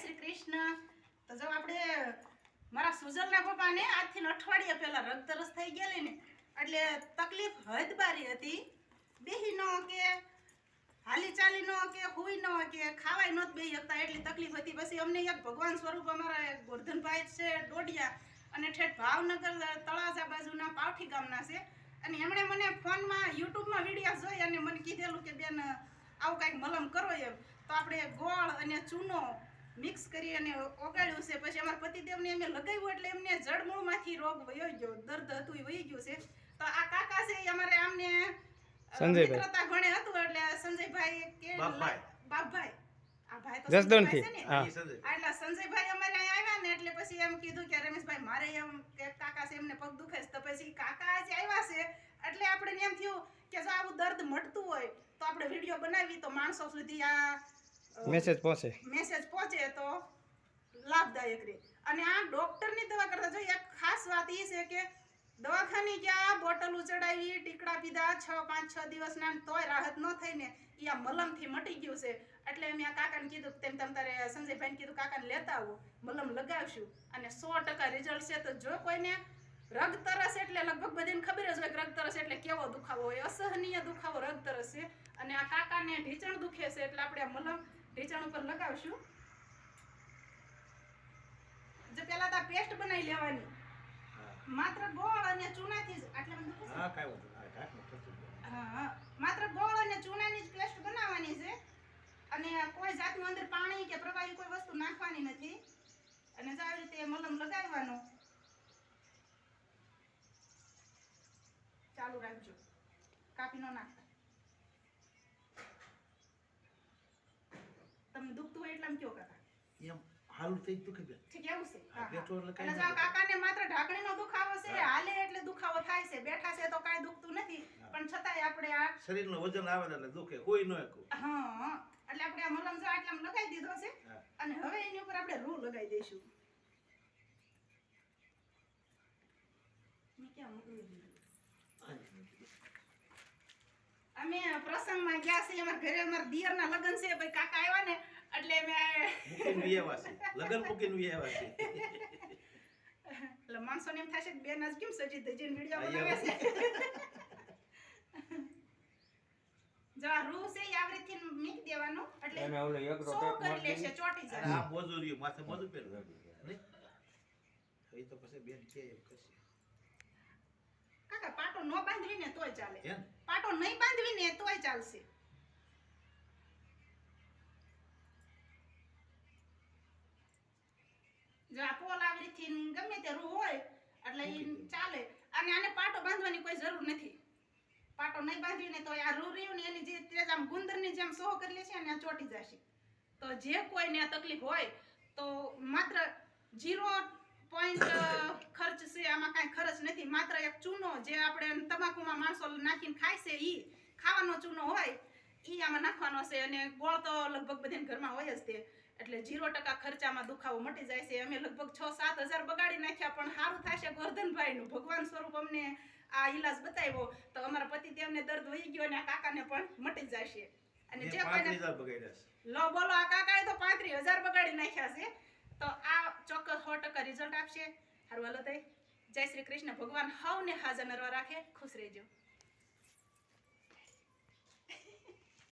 શ્રી કૃષ્ણ. તો જો આપણે મારા સુજલના પપ્પાને આજથી અઠવાડિયા પહેલા રક્તરસ થઈ ગયેલી ને, એટલે તકલીફ હદબારી હતી. બેહી ન કે હાલી ચાલી ન કે હુઈ ન કે ખાવાય નહોત બે શકતા એટલી તકલીફ હતી. પછી અમને એક ભગવાન સ્વરૂપ અમારા ગોરધનભાઈ છે, ડોડિયા, અને ઠેઠ ભાવનગર તળાજા બાજુના પાવઠી ગામના છે. અને એમણે મને ફોનમાં, યુટ્યુબમાં વીડિયો જોઈ અને મને કીધેલું કે બેન, આવું કાંઈક મલમ કરો એમ. તો આપણે ગોળ અને ચૂનો મિક્સ કરી અને ઓગાળ્યું છે પછી અમારા પતિદેવને અમે લગાવ્યું એટલે એમને જળમૂળમાંથી રોગ વયો ગયો દર્દ હતું એ વહી ગયું છે તો આ કાકા છે એ અમારે આમને સંજયભાઈ. મિત્રતા ગણે હતું એટલે સંજયભાઈ કે બાપભાઈ. જસદણથી. ને? હા. એટલે સંજયભાઈ અમારે અહીંયા આવ્યા ને એટલે પછી એમ કીધું કે રમેશભાઈ મારે એમ કે કાકા છે એમને પગ દુખે છે તો પછી કાકા આજે આવ્યા છે એટલે આપણે એમ થયું કે જો આવું દર્દ મટતું હોય તો આપણે વીડિયો બનાવી તો માણસો સુધી આ મેસેજ પહોંચે મેસેજ લાભદાયક રહે. અને આ ડોક્ટરની દવા કરતા જો એક ખાસ વાત એ છે કે દવાખાને ગયા, બોટલ ચડાવી ટીકડા પીધા, છ, પાંચ, છ દિવસના તોય રાહત ન થઈ ને એ આ મલમથી મટી ગયું છે. એટલે મેં આ કાકાને કીધું તેમ તમ તારે સંજયભાઈને કીધું, કાકાને લેતા આવો, મલમ લગાવશું. અને સો ટકા રિઝલ્ટ છે તો જો કોઈને રગ તરસ એટલે લગભગ બધાને ખબર જ હોય કે રગ તરસ એટલે કેવો દુખાવો હોય, અસહનીય દુખાવો, રગ તરસ છે. અને આ કાકાને ઢીચણ દુખે છે એટલે આપણે મલમ ઢીચણ ઉપર લગાવશું. જે પેલા તો પેસ્ટ બનાવી લેવાની. માત્ર ગોળ અને ચૂનાથી જ આટલા બધું હા, કાઈ વાંધો. હા, હા. માત્ર ગોળ અને ચૂનાની જ પેસ્ટ બનાવવાની છે. અને કોઈ જાતનું અંદર પાણી કે પ્રવાહી કોઈ વસ્તુ નાખવાની નથી. અને જો આવી રીતે મલમ લગાવવાનો ચાલુ રાખજો. કાપી ન નાખતા. તમને દુખતું હોય એટલે આમ કયો કાકા? એમ. હાલું થઈ દુખે બેન. ઠીક છે હા, બેઠો એટલે એટલે જો કાકાને માત્ર ઢાંકણીનો દુખાવો છે હાલે એટલે દુખાવો થાય છે. બેઠા છે તો કાઈ દુખતું નથી. પણ છતાંય આપણે આ શરીરનું વજન આવે એટલે દુખે કોઈ ન એકું. હા એટલે આપણે આ મલમ જો આટલામ લગાવી દીધો છે. અને હવે એની ઉપર આપણે રૂ લગાવી દઈશું. મેં ક્યાં મૂકવી દીધું? અમે પ્રસંગમાં ગયા છે અમારા ઘરે અમારા દિયરના લગ્ન છે ભાઈ કાકા આવ્યા ને એટલે મેં મૂકીને વિયાવાસી. લગન મૂકીને વિયાવાસી. એટલે માણસોને એમ થશે કે બેન આજ કેમ સજી ધજીને વીડિયો બનાવે છે? જો આ રૂ છે એ આવી રીતે મૂકી દેવાનું એટલે એને ઓલો એક સો કરી લેશે ચોટી જાય આ મોજું રહ્યું, માથે મોજું પહેર્યું. એ તો પછી બેન કે એમ કરશે. કાકા પાટો નો બાંધવી ને તોય ચાલે. પાટો નહીં બાંધવી ને તોય ચાલશે જો આ પોલ આવી રીતથી ગમે રૂ હોય એટલે એ ચાલે. અને આને પાટો બાંધવાની કોઈ જરૂર નથી. પાટો નહીં બાંધવી ને તો આ રૂ રહ્યું ને એની જે તેજ આમ ગુંદરની જેમ સોહ કરી લેશે અને આ ચોટી જશે. તો જે કોઈને આ તકલીફ હોય તો માત્ર જીરો પોઈન્ટ ખર્ચ છે આમાં કાંઈ ખર્ચ નથી. માત્ર એક ચૂનો જે આપણે તમાકુમાં માણસો નાખીને ખાય છે એ ખાવાનો ચૂનો હોય ઈ આમાં નાખવાનો છે અને ગોળ તો લગભગ બધાને ઘરમાં હોય જ તે. એટલે જીરો ટકા ખર્ચામાં દુખાવો મટી જાય છે. અમે લગભગ છ સાત હજાર બગાડી નાખ્યા પણ સારું થશે ગોરધનભાઈનું ભગવાન સ્વરૂપ અમને આ ઈલાજ બતાવ્યો. તો અમારા પતિદેવને દર્દ વહી ગયો અને આ કાકાને પણ મટી જશે. અને જે કોઈને 35,000 બગાડ્યા છે. લો બોલો આ કાકાએ તો પાંત્રીસ હજાર બગાડી નાખ્યા છે. તો આ ચોક્કસ સો ટકા રિઝલ્ટ આપશે. હારું હાલો તઈ. જય શ્રી કૃષ્ણ. ભગવાન હવને હાજર નરવા રાખે. ખુશ રહેજો.